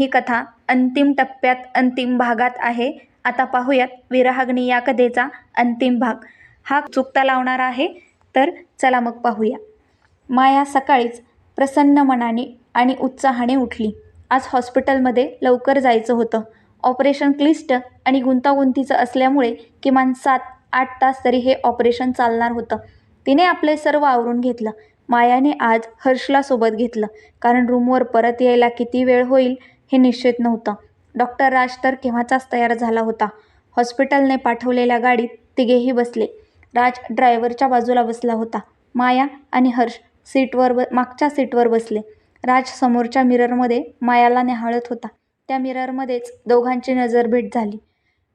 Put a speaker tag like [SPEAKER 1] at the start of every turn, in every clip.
[SPEAKER 1] ही कथा अंतिम टप्प्यात अंतिम भागात आहे. आता पाहूयात विरहाग्नी या कथेचा अंतिम भाग. हा चुकता लावणारा आहे तर चला मग पाहूया. माया सकाळीच प्रसन्न मनाने आणि उत्साहाने उठली. आज हॉस्पिटलमध्ये लवकर जायचं होतं. ऑपरेशन क्लिष्ट आणि गुंतागुंतीचं असल्यामुळे किमान सात आठ तास तरी हे ऑपरेशन चालणार होतं. तिने आपले सर्व आवरून घेतलं. मायाने आज हर्षला सोबत घेतलं. कारण रूमवर परत यायला किती वेळ होईल? हे निश्चित नव्हतं. डॉक्टर राज तर केव्हाचाच तयार झाला होता. हॉस्पिटलने पाठवलेल्या गाडीत तिघेही बसले. राज ड्रायव्हरच्या बाजूला बसला होता. माया आणि हर्ष सीटवर ब मागच्या सीटवर बसले. राज समोरच्या मिररमध्ये मायाला निहाळत होता. त्या मिररमध्येच दोघांची नजर भेट झाली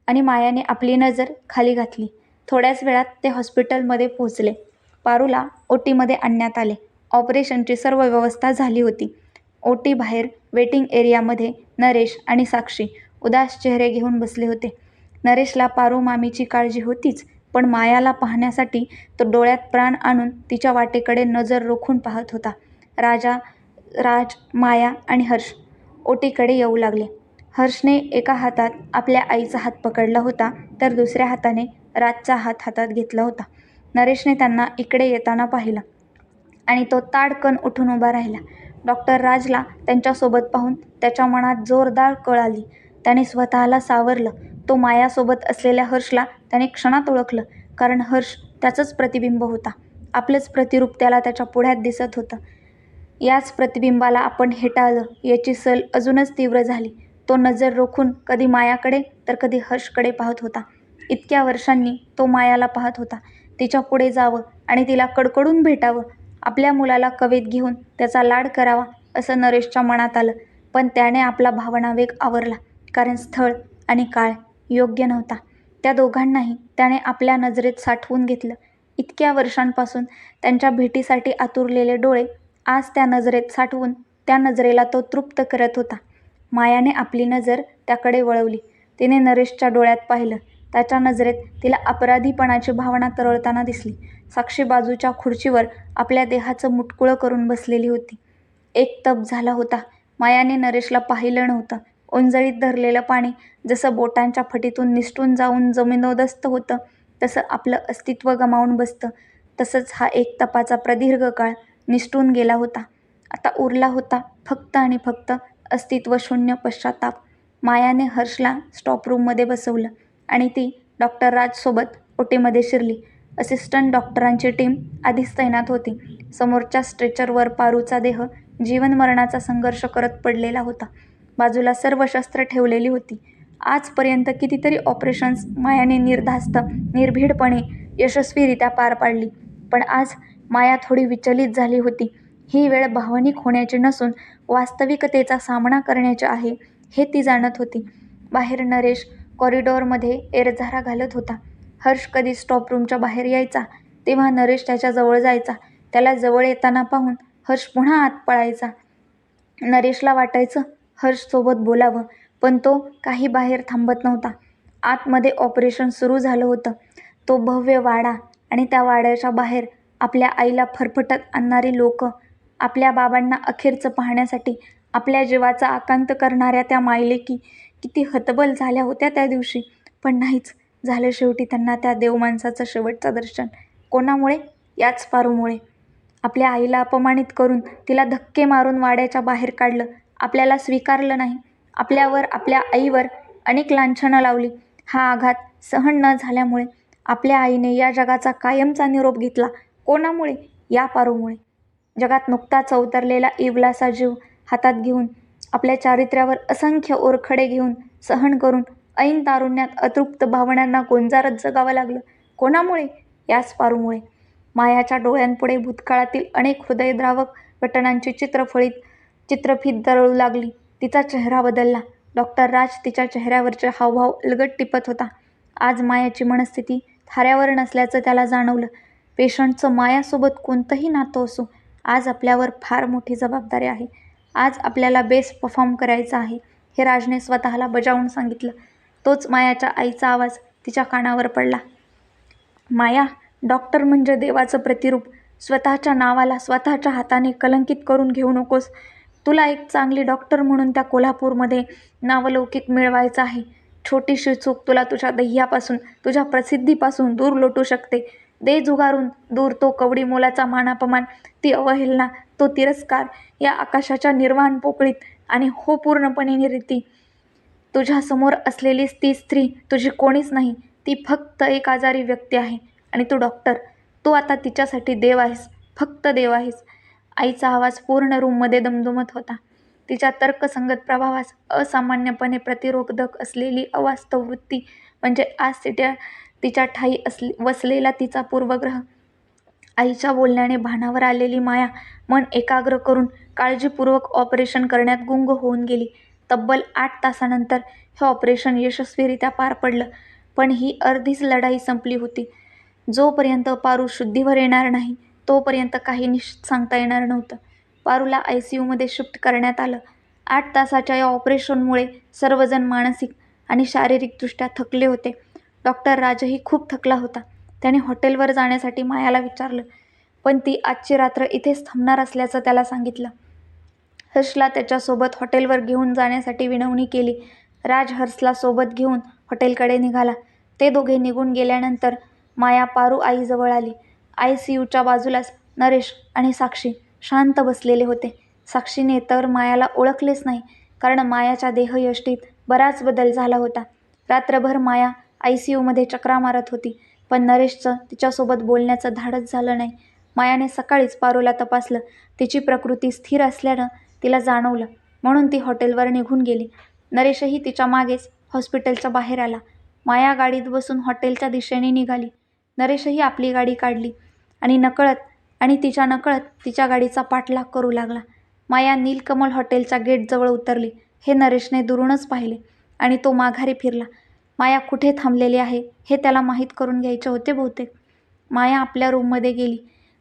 [SPEAKER 1] आणि मायाने आपली नजर खाली घातली. थोड्याच वेळात ते हॉस्पिटलमध्ये पोहोचले. पारूला ओटीमध्ये आणण्यात आले. ऑपरेशनची सर्व व्यवस्था झाली होती. ओटीबाहेर वेटिंग एरियामध्ये नरेश आणि साक्षी उदास चेहरे घेऊन बसले होते. नरेशला पारू मामीची काळजी होतीच पण मायाला पाहण्यासाठी तो डोळ्यात प्राण आणून तिच्या वाटेकडे नजर रोखून पाहत होता. राजा राज माया आणि हर्ष ओटीकडे येऊ लागले. हर्षने एका हातात आपल्या आईचा हात पकडला होता तर दुसऱ्या हाताने राजचा हात हातात घेतला होता. नरेशने त्यांना इकडे येताना पाहिलं आणि तो ताडकन उठून उभा राहिला. डॉक्टर राजला त्यांच्यासोबत पाहून त्याच्या मनात जोरदार कळ आली. त्याने स्वतःला सावरलं. तो मायासोबत असलेल्या हर्षला त्याने क्षणात ओळखलं कारण हर्ष त्याचंच प्रतिबिंब होता. आपलंच प्रतिरूप त्याला त्याच्या पुढ्यात दिसत होतं. याच प्रतिबिंबाला आपण हेटाळलं. याची सल अजूनच तीव्र झाली. तो नजर रोखून कधी मायाकडे तर कधी हर्षकडे पाहत होता. इतक्या वर्षांनी तो मायाला पाहत होता. तिच्या पुढे जावं आणि तिला कडकडून भेटावं आपल्या मुलाला कवेत घेऊन त्याचा लाड करावा असं नरेशच्या मनात आलं. पण त्याने आपला भावनावेग आवरला कारण स्थळ आणि काळ योग्य नव्हता. त्या दोघांनाही त्याने आपल्या नजरेत साठवून घेतलं. इतक्या वर्षांपासून त्यांच्या भेटीसाठी आतुरलेले डोळे आज त्या नजरेत साठवून त्या नजरेला तो तृप्त करत होता. मायाने आपली नजर त्याकडे वळवली. तिने नरेशच्या डोळ्यात पाहिलं. त्याच्या नजरेत तिला अपराधीपणाची भावना तरळताना दिसली. साक्षी बाजूच्या खुर्चीवर आपल्या देहाचं मुटकुळं करून बसलेली होती. एक तप झाला होता. मायाने नरेशला पाहिलं नव्हतं. ओंजळीत धरलेलं पाणी जसं बोटांच्या फटीतून निसटून जाऊन जमिनोदस्त होतं तसं आपलं अस्तित्व गमावून बसतं. तसंच हा एक तपाचा प्रदीर्घ काळ निसटून गेला होता. आता उरला होता फक्त आणि फक्त अस्तित्व शून्य पश्चाताप. मायाने हर्षला स्टॉप रूममध्ये बसवलं. आणि ती डॉक्टर राजसोबत ओटीमध्ये शिरली. असिस्टंट डॉक्टरांची टीम आधीच तैनात होती. समोरच्या स्ट्रेचरवर पारूचा देह जीवनमरणाचा संघर्ष करत पडलेला होता. बाजूला सर्व शस्त्र ठेवलेली होती. आजपर्यंत कितीतरी ऑपरेशन्स मायाने निर्धास्त निर्भीडपणे यशस्वीरित्या पार पाडली. पण आज माया थोडी विचलित झाली होती. ही वेळ भावनिक होण्याची नसून वास्तविकतेचा सामना करण्याची आहे हे ती जाणत होती. बाहेर नरेश कॉरिडॉरमध्ये एरझारा घालत होता. हर्ष कधी स्टॉप रूमच्या बाहेर यायचा तेव्हा नरेश त्याच्याजवळ जायचा. त्याला जवळ येताना पाहून हर्ष पुन्हा आत पळायचा. नरेशला वाटायचं हर्षसोबत बोलावं पण तो काही बाहेर थांबत नव्हता. आतमध्ये ऑपरेशन सुरू झालं होतं. तो भव्य वाडा आणि त्या वाड्याच्या बाहेर आपल्या आईला फरफटत आणणारी लोक आपल्या बाबांना अखेरचं पाहण्यासाठी आपल्या जीवाचा आकांत करणाऱ्या त्या मायलेकी किती हतबल झाल्या होत्या त्या दिवशी. पण नाहीच. झालं शेवटी त्यांना त्या देवमाणसाचं शेवटचं दर्शन. कोणामुळे? याच पारूमुळे. आपल्या आईला अपमानित करून तिला धक्के मारून वाड्याच्या बाहेर काढलं. आपल्याला स्वीकारलं नाही. आपल्यावर आपल्या आईवर अनेक लांछनं लावली. हा आघात सहन न झाल्यामुळे आपल्या आईने या जगाचा कायमचा निरोप घेतला. कोणामुळे? या पारूमुळे. जगात नुकताच अवतरलेला इवलासा जीव हातात घेऊन आपल्या चारित्र्यावर असंख्य ओरखडे घेऊन सहन करून ऐन तारुण्यात अतृप्त भावनांना गोंजारत जगावं लागलं. कोणामुळे? याच पारूमुळे. मायाच्या डोळ्यांपुढे भूतकाळातील अनेक हृदयद्रावक घटनांची चित्रफळीत चित्रफीत दरळू लागली. तिचा चेहरा बदलला. डॉक्टर राज तिच्या चेहऱ्यावरचे हावभाव अलगट टिपत होता. आज मायाची मनस्थिती थाऱ्यावर नसल्याचं त्याला जाणवलं. पेशंटचं मायासोबत कोणतंही नातं असो आज आपल्यावर फार मोठी जबाबदारी आहे. आज आपल्याला बेस्ट परफॉर्म करायचं आहे. हे राजने स्वतःला बजावून सांगितलं. तोच मायाच्या आईचा आवाज तिच्या कानावर पडला. माया डॉक्टर म्हणजे देवाचं प्रतिरूप. स्वतःच्या नावाला स्वतःच्या हाताने कलंकित करून घेऊ नकोस. तुला एक चांगली डॉक्टर म्हणून त्या कोल्हापूरमध्ये नावलौकिक मिळवायचं आहे. छोटीशी चूक तुला तुझ्या दह्यापासून तुझ्या प्रसिद्धीपासून दूर लोटू शकते. दे जुगारून दूर तो कवडी मोलाचा मानापमान. ती अवहेलना तो तिरस्कार या आकाशाच्या निर्वाण पोकळीत आणि हो पूर्णपणे निरीती. तुझ्यासमोर असलेली ती स्त्री तुझी कोणीच नाही. ती फक्त एक आजारी व्यक्ती आहे आणि तू डॉक्टर. तू आता तिच्यासाठी देव आहेस. फक्त देव आहेस. आईचा आवाज पूर्ण रूममध्ये दमदमत होता. तिच्या तर्कसंगत प्रभावास असामान्यपणे प्रतिरोधक असलेली अवास्तव वृत्ती म्हणजे आज तिच्या तिच्या ठाई असले वसलेला तिचा पूर्वग्रह आईच्या बोलण्याने भानावर आलेली माया मन एकाग्र करून काळजीपूर्वक ऑपरेशन करण्यात गुंग होऊन गेली. तब्बल आठ तासानंतर हे ऑपरेशन यशस्वीरित्या पार पडलं पण ही अर्धीच लढाई संपली होती. जोपर्यंत पारू शुद्धीवर येणार नाही तोपर्यंत काही निश्चित सांगता येणार नव्हतं. पारूला आय सी यूमध्ये शिफ्ट करण्यात आलं. आठ तासाच्या या ऑपरेशनमुळे सर्वजण मानसिक आणि शारीरिकदृष्ट्या थकले होते. डॉक्टर राजही खूप थकला होता. त्याने हॉटेलवर जाण्यासाठी मायाला विचारलं पण ती आजची रात्र इथेच थांबणार असल्याचं त्याला सांगितलं. हर्षला त्याच्यासोबत हॉटेलवर घेऊन जाण्यासाठी विनवणी केली. राज हर्षला सोबत घेऊन हॉटेलकडे निघाला. ते दोघे निघून गेल्यानंतर माया पारू आईजवळ आली. आय सी यूच्या बाजूलाच नरेश आणि साक्षी शांत बसलेले होते. साक्षीने तर मायाला ओळखलेच नाही कारण मायाच्या देहयष्टीत बराच बदल झाला होता. रात्रभर माया आय सी यूमध्ये चक्रा मारत होती. पण नरेशचं तिच्यासोबत बोलण्याचं धाडच झालं नाही. मायाने सकाळीच पारूला तपासलं. तिची प्रकृती स्थिर असल्यानं तिला जाणवलं. म्हणून ती हॉटेलवर निघून गेली. नरेशही तिच्या मागेच हॉस्पिटलच्या बाहेर आला. माया गाडीत बसून हॉटेलच्या दिशेने निघाली. नरेशही आपली गाडी काढली आणि नकळत आणि तिच्या नकळत तिच्या गाडीचा पाठलाग करू लागला. माया नीलकमल हॉटेलच्या गेटजवळ उतरली. हे नरेशने दुरूनच पाहिले आणि तो माघारी फिरला. माया कुठे थांबलेली आहे हे त्याला माहीत करून घ्यायचे होते बहुतेक. माया आपल्या रूममध्ये गेली.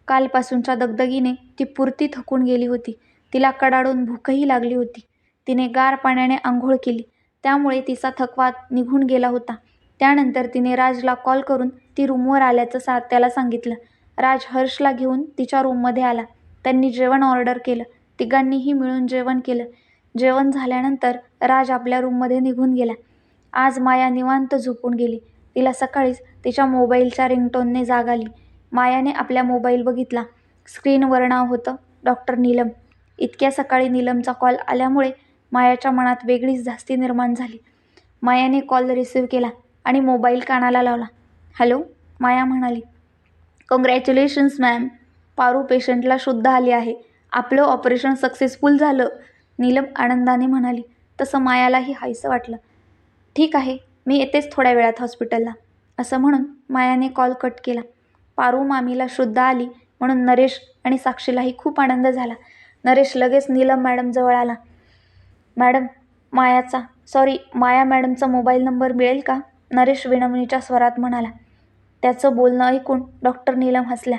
[SPEAKER 1] कालपासूनच्या दगदगीने ती पुरती थकून गेली होती. तिला कडाडून भूकही लागली होती. तिने गार पाण्याने आंघोळ केली. त्यामुळे तिचा थकवा निघून गेला होता. त्यानंतर तिने राजला कॉल करून ती रूमवर आल्याचं सा त्याला सांगितलं. राज हर्षला घेऊन तिच्या रूममध्ये आला. त्यांनी जेवण ऑर्डर केलं. तिघांनीही मिळून जेवण केलं. जेवण झाल्यानंतर राज आपल्या रूममध्ये निघून गेला. आज माया निवांत झोपून गेली. तिला सकाळीच तिच्या मोबाईलच्या रिंगटोनने जाग आली. मायाने आपल्या मोबाईल बघितला. स्क्रीनवर नाव होतं डॉक्टर नीलम. इतक्या सकाळी नीलमचा कॉल आल्यामुळे मायाच्या मनात वेगळीच धास्ती निर्माण झाली. मायाने कॉल रिसीव्ह केला आणि मोबाईल कानाला लावला. हॅलो माया म्हणाली. Congratulations ma'am. पारू पेशंटला शुद्ध आली आहे. आपलं ऑपरेशन सक्सेसफुल झालं. नीलम आनंदाने म्हणाली. तसं मायालाही हायसं वाटलं. ठीक आहे मी येतेच थोड्या वेळात हॉस्पिटलला. असं म्हणून मायाने कॉल कट केला. पारू मामीला शुद्ध आली म्हणून नरेश आणि साक्षीलाही खूप आनंद झाला. नरेश लगेच नीलम मॅडमजवळ आला. मॅडम मायाचा सॉरी माया मॅडमचा मोबाईल नंबर मिळेल का? नरेश विनवणीच्या स्वरात म्हणाला. त्याचं बोलणं ऐकून डॉक्टर नीलम हसल्या.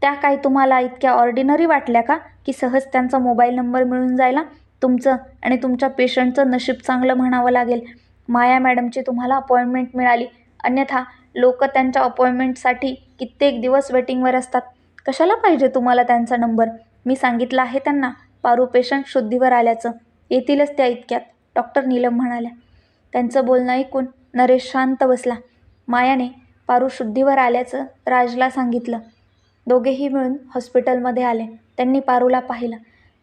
[SPEAKER 1] त्या काय तुम्हाला इतक्या ऑर्डिनरी वाटल्या का की सहज त्यांचा मोबाईल नंबर मिळून जायला? तुमचं आणि तुमच्या पेशंटचं नशीब चांगलं म्हणावं लागेल. माया मॅडमची तुम्हाला अपॉइंटमेंट मिळाली. अन्यथा लोक त्यांच्या अपॉइंटमेंटसाठी कित्येक दिवस वेटिंगवर असतात. कशाला पाहिजे तुम्हाला त्यांचा नंबर? मी सांगितलं आहे त्यांना. पारू पेशंट शुद्धीवर आल्याचं. येतीलच त्या इतक्यात डॉक्टर नीलम म्हणाल्या. त्यांचं बोलणं ऐकून नरेश शांत बसला. मायाने पारू शुद्धीवर आल्याचं राजला सांगितलं. दोघेही मिळून हॉस्पिटलमध्ये आले. त्यांनी पारूला पाहिलं.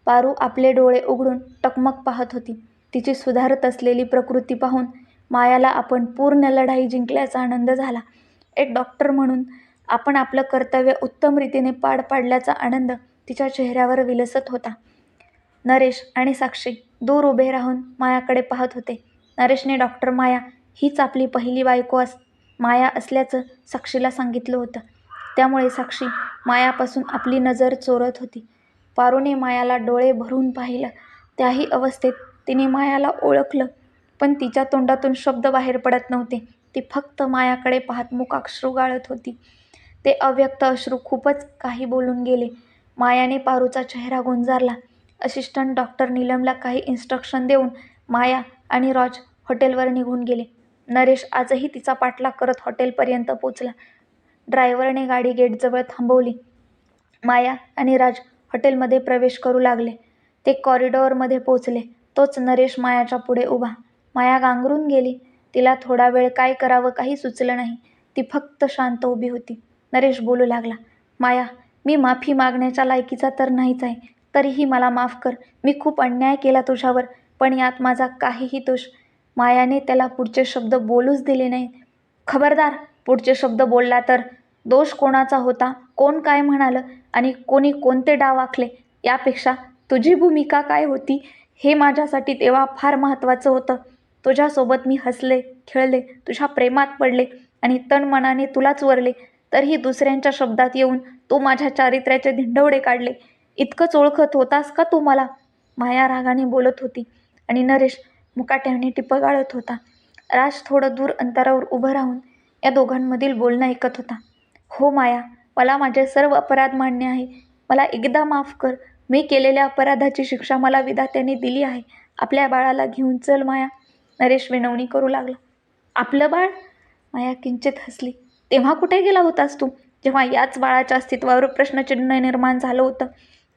[SPEAKER 1] पारू आपले डोळे उघडून टकमक पाहत होती. तिची सुधारत असलेली प्रकृती पाहून मायाला आपण पूर्ण लढाई जिंकल्याचा आनंद झाला. एक डॉक्टर म्हणून आपण आपलं कर्तव्य उत्तम रीतीने पार पाडल्याचा आनंद तिच्या चेहऱ्यावर विलसत होता. नरेश आणि साक्षी दूर उभे राहून मायाकडे पाहत होते. नरेशने डॉक्टर माया हीच आपली पहिली बायको अस माया असल्याचं साक्षीला सांगितलं होतं. त्यामुळे साक्षी मायापासून आपली नजर चोरत होती. पारूने मायाला डोळे भरून पाहिलं. त्याही अवस्थेत तिने मायाला ओळखलं पण तिच्या तोंडातून शब्द बाहेर पडत नव्हते. ती फक्त मायाकडे पाहत मुकाश्रू गाळत होती. ते अव्यक्त अश्रू खूपच काही बोलून गेले. मायाने पारूचा चेहरा गुंजारला. असिस्टंट डॉक्टर नीलमला काही इन्स्ट्रक्शन देऊन माया आणि रॉज हॉटेलवर निघून गेले. नरेश आजही तिचा पाठलाग करत हॉटेलपर्यंत पोचला. ड्रायव्हरने गाडी गेटजवळ थांबवली. माया आणि राज हॉटेलमध्ये प्रवेश करू लागले. ते कॉरिडॉरमध्ये पोचले. तोच नरेश मायाच्या पुढे उभा. माया गांगरून गेली. तिला थोडा वेळ काय करावं काही सुचलं नाही. ती फक्त शांत उभी होती. नरेश बोलू लागला माया मी माफी मागण्याच्या लायकीचा तर नाहीच आहे. तरीही मला माफ कर. मी खूप अन्याय केला तुझ्यावर पण यात माझा काहीही दोष. मायाने त्याला पुढचे शब्द बोलूच दिले नाही खबरदार पुढचे शब्द बोलला तर दोष कोणाचा होता? कोण काय म्हणालं? आणि कोणी कोणते डाव आखले? यापेक्षा तुझी भूमिका काय होती? हे माझ्यासाठी तेव्हा फार महत्त्वाचं होतं. तुझ्यासोबत मी हसले खेळले तुझ्या प्रेमात पडले आणि तनमनाने तुलाच वरले. तरीही दुसऱ्यांच्या शब्दात येऊन तू माझ्या चारित्र्याचे धिंडवडे काढले. इतकंच ओळखत होतास का तू मला? माया रागाने बोलत होती आणि नरेश मुकाट्याने टिपं गाळत होता. राज थोडं दूर अंतरावर उभं राहून या दोघांमधील बोलणं ऐकत होता. हो माया मला माझे सर्व अपराध मान्य आहे. मला एकदा माफ कर. मी केलेल्या अपराधाची शिक्षा मला विधात्याने दिली आहे. आपल्या बाळाला घेऊन चल माया. नरेश विनवणी करू लागला. आपलं बाळ? माया किंचित हसली. तेव्हा कुठे गेला होतास तू? जेव्हा याच बाळाच्या अस्तित्वावर प्रश्नचिन्ह निर्माण झालं होतं.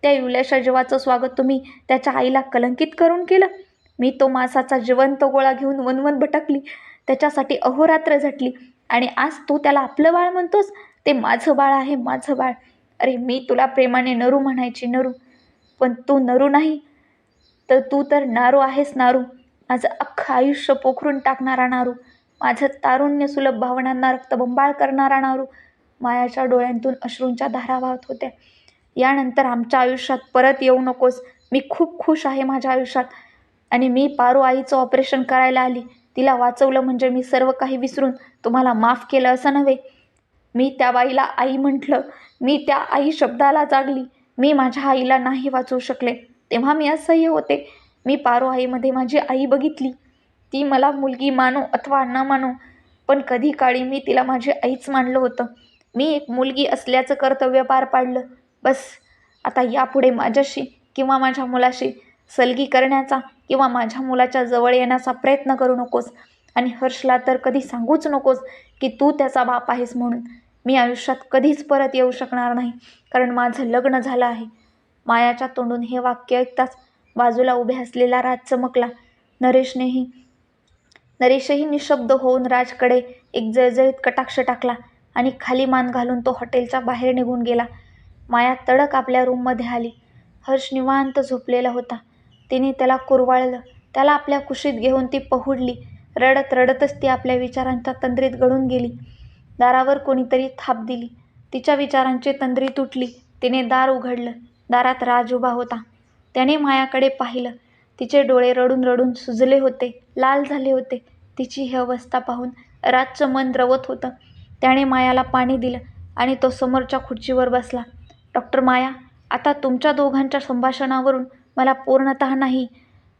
[SPEAKER 1] त्या युल्याशा जीवाचं स्वागत तुम्ही त्याच्या आईला कलंकित करून केलं. मी तो मासाचा जिवंत गोळा घेऊन वनवन भटकली. त्याच्यासाठी अहोरात्र झटली. आणि आज तू त्याला आपलं बाळ म्हणतोस? ते माझं बाळ आहे माझं बाळ. अरे मी तुला प्रेमाने नरू म्हणायची नरू. पण तू नरू नाही. तर तू तर नारू आहेस नारू. माझं अख्खं आयुष्य पोखरून टाकणारा नारू. माझं तारुण्य सुलभ भावनांना रक्तबंबाळ करणारा नारू. मायाच्या डोळ्यांतून अश्रूंच्या धारा वाहत होत्या. यानंतर आमच्या आयुष्यात परत येऊ नकोस. मी खूप खुश आहे माझ्या आयुष्यात. आणि मी पारू आईचं ऑपरेशन करायला आली. तिला वाचवलं म्हणजे मी सर्व काही विसरून तुम्हाला माफ केलं असं नव्हे. मी त्या बाईला आई म्हटलं. मी त्या आई शब्दाला जागली. मी माझ्या आईला नाही वाचवू शकले. तेव्हा मी असह्य होते. मी पारो आईमध्ये माझी आई बघितली. ती मला मुलगी मानो अथवा न मानो पण कधी काळी मी तिला माझी आईच मानलं होतं. मी एक मुलगी असल्याचं कर्तव्य पार पाडलं. बस आता यापुढे माझ्याशी किंवा माझ्या मुलाशी सलगी करण्याचा किंवा माझ्या मुलाच्या जवळ येण्याचा प्रयत्न करू नकोस. आणि हर्षला तर कधी सांगूच नकोस की तू त्याचा बाप आहेस म्हणून. मी आयुष्यात कधीच परत येऊ शकणार नाही. कारण माझं लग्न झालं आहे. मायाच्या तोंडून हे वाक्य ऐकताच बाजूला उभे असलेला राज चमकला. नरेशनेही नरेशही निशब्द होऊन राजकडे एक जळजळीत कटाक्ष टाकला आणि खाली मान घालून तो हॉटेलच्या बाहेर निघून गेला. माया तडक आपल्या रूममध्ये आली. हर्ष निवांत झोपलेला होता. तिने त्याला कुरवाळलं. त्याला आपल्या कुशीत घेऊन ती पहुडली. रडत रडतच ती आपल्या विचारांच्या तंद्रीत गळून गेली. दारावर कोणीतरी थाप दिली. तिच्या विचारांची तंद्री तुटली. तिने दार उघडलं. दारात राज उभा होता. त्याने मायाकडे पाहिलं. तिचे डोळे रडून रडून सुजले होते. लाल झाले होते. तिची ही अवस्था पाहून राजचं मन द्रवत होतं. त्याने मायाला पाणी दिलं आणि तो समोरच्या खुर्चीवर बसला. डॉक्टर माया आता तुमच्या दोघांच्या संभाषणावरून मला पूर्णत नाही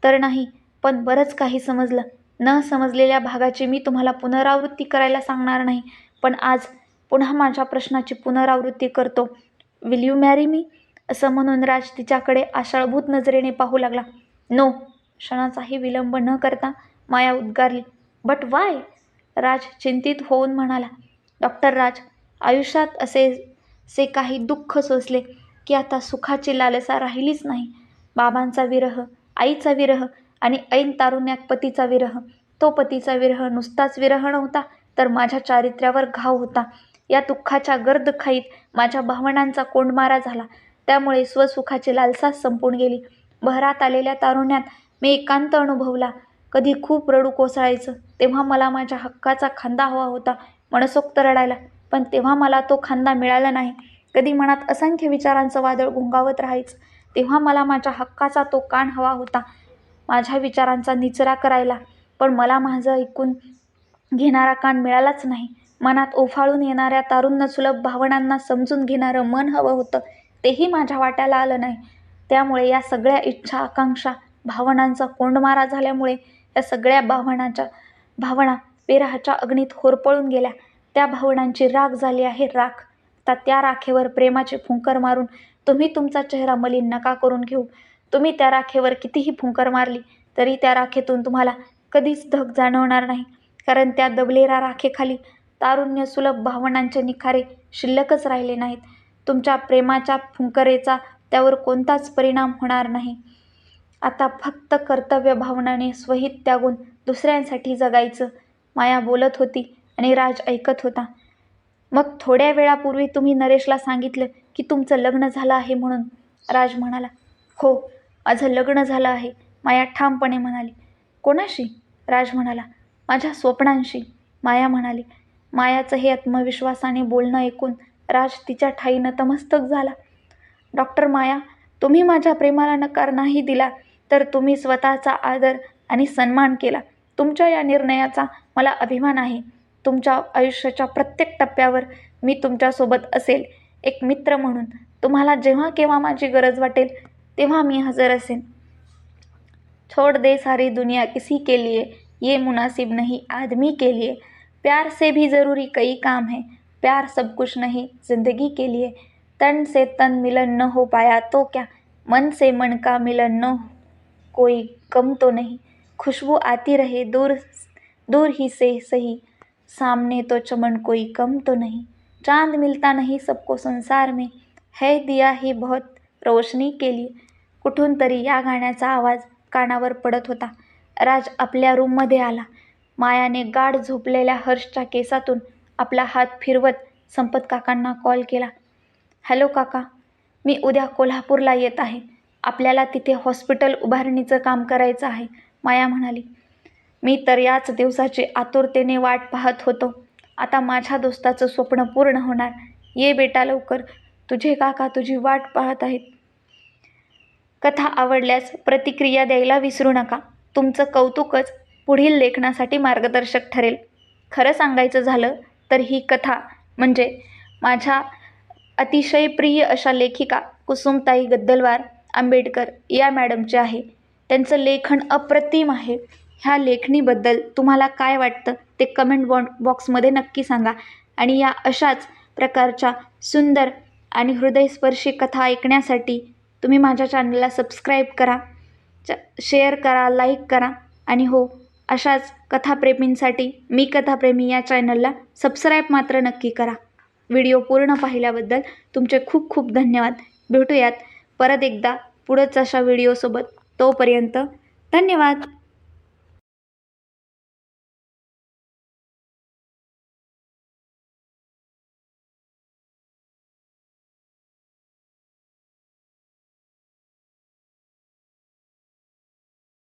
[SPEAKER 1] तर नाही पण बरंच काही समजलं. न समजलेल्या भागाची मी तुम्हाला पुनरावृत्ती करायला सांगणार नाही. पण आज पुन्हा माझ्या प्रश्नाची पुनरावृत्ती करतो. विल यू मॅरी मी असं म्हणून राज तिच्याकडे आशाळभूत नजरेने पाहू लागला. नो क्षणाचाही विलंब न करता माया उद्गारली. बट वाय राज चिंतित होऊन म्हणाला. डॉक्टर राज आयुष्यात असे से काही दुःख सोसले की आता सुखाची लालसा राहिलीच नाही. बाबांचा विरह आईचा विरह आणि ऐन तारुण्यात पतीचा विरह. तो पतीचा विरह नुसताच विरह नव्हता. तर माझ्या चारित्र्यावर घाव होता. या दुःखाच्या गर्द खाईत माझ्या भावनांचा कोंडमारा झाला. त्यामुळे स्वसुखाची लालसाच संपून गेली. बहरात आलेल्या तारुण्यात मी एकांत अनुभवला. कधी खूप रडू कोसळायचं तेव्हा मला माझ्या हक्काचा खांदा हवा होता मनसोक्त रडायला. पण तेव्हा मला तो खांदा मिळाला नाही. कधी मनात असंख्य विचारांचं वादळ गुंगावत राहायचं तेव्हा मला माझ्या हक्काचा तो कान हवा होता. माझ्या विचारांचा निचरा करायला. पण मला माझं ऐकून घेणारा कान मिळालाच नाही. मनात ओफाळून येणाऱ्या तारुण्य सुलभ भावनांना समजून घेणारं मन हवं होतं. तेही माझ्या वाट्याला आलं नाही. त्यामुळे या सगळ्या इच्छा आकांक्षा भावनांचा कोंडमारा झाल्यामुळे या सगळ्या भावनाच्या भावना विराहाच्या अग्नीत होरपळून गेल्या. त्या भावनांची राख झाली आहे राख. आता त्या राखेवर प्रेमाचे फुंकर मारून तुम्ही तुमचा चेहरा मलिन नका करून घेऊ. तुम्ही त्या राखेवर कितीही फुंकर मारली तरी त्या राखेतून तुम्हाला कधीच धग जाणवणार नाही. कारण त्या दबलेल्या राखेखाली तारुण्य सुलभ भावनांचे निखारे शिल्लकच राहिले नाहीत. तुमच्या प्रेमाच्या फुंकरेचा त्यावर कोणताच परिणाम होणार नाही. आता फक्त कर्तव्य भावनाने स्वहित त्यागून दुसऱ्यांसाठी जगायचं. माया बोलत होती आणि राज ऐकत होता. मग थोड्या वेळापूर्वी तुम्ही नरेशला सांगितलं की तुमचं लग्न झालं आहे म्हणून. राज म्हणाला हो माझं लग्न झालं आहे माया ठामपणे म्हणाली. कोणाशी? राज म्हणाला माझ्या स्वप्नांशी माया म्हणाली मायाचं हे आत्मविश्वासाने बोलणं ऐकून राज तिच्या ठाई नतमस्तक झाला. डॉक्टर माया तुम्ही माझ्या प्रेमाला नकार नाही दिला तर तुम्ही स्वतःचा आदर आणि सन्मान केला. तुमच्या या निर्णयाचा मला अभिमान आहे. तुमच्या आयुष्याच्या प्रत्येक टप्प्यावर मी तुमच्यासोबत असेल एक मित्र म्हणून. तुम्हाला जेव्हा केव्हा माझी गरज वाटेल तेव्हा मी हजर असेन. छोड़ दे सारी दुनिया किसी के लिए. ये मुनासिब नहीं आदमी के लिए। प्यार से भी ज़रूरी कई काम है। प्यार सब कुछ नहीं ज़िंदगी के लिए। तन से तन मिलन न हो पाया तो क्या? मन से मन का मिलन न हो। कोई कम तो नहीं। खुशबू आती रहे दूर दूर ही से सही। सामने तो चमन कोई कम तो नहीं। चांद मिलता नहीं सबको संसार में। है दिया ही बहुत रोशनी के लिए। कुठून तरी या गाण्याचा आवाज कानावर पडत होता। राज आपल्या रूममध्ये आला. मायाने गाढ झोपलेल्या हर्षच्या केसातून आपला हात फिरवत संपत काकांना कॉल केला. हॅलो काका. मी उद्या कोल्हापूरला येत आहे. आपल्याला तिथे हॉस्पिटल उभारणीचं काम करायचं आहे माया म्हणाली. मी तर याच दिवसाची आतुरतेने वाट पाहत होतो. आता माझ्या दोस्ताचं स्वप्न पूर्ण होणार. ये बेटा लवकर. तुझे काका तुझी वाट पाहत आहेत. कथा आवडल्यास प्रतिक्रिया द्यायला विसरू नका. तुमचं कौतुकच पुढील लेखनासाठी मार्गदर्शक ठरेल. खरं सांगायचं झालं तर ही कथा म्हणजे माझ्या अतिशय प्रिय अशा लेखिका कुसुमताई गद्दलवार आंबेडकर या मॅडमचे आहे. त्यांचं लेखन अप्रतिम आहे. ह्या लेखणीबद्दल तुम्हाला काय वाटतं ते कमेंट बॉ बॉक्समध्ये नक्की सांगा. आणि या अशाच प्रकारच्या सुंदर आणि हृदयस्पर्शी कथा ऐकण्यासाठी तुम्ही माझ्या चॅनलला सबस्क्राईब करा. च शेअर करा लाईक करा. आणि हो अशाच कथाप्रेमींसाठी मी कथाप्रेमी या चॅनलला सबस्क्राईब मात्र नक्की करा. व्हिडिओ पूर्ण पाहिल्याबद्दल तुमचे खूप खूप धन्यवाद. भेटूयात परत एकदा पुढंच अशा व्हिडिओसोबत तोपर्यंत धन्यवाद.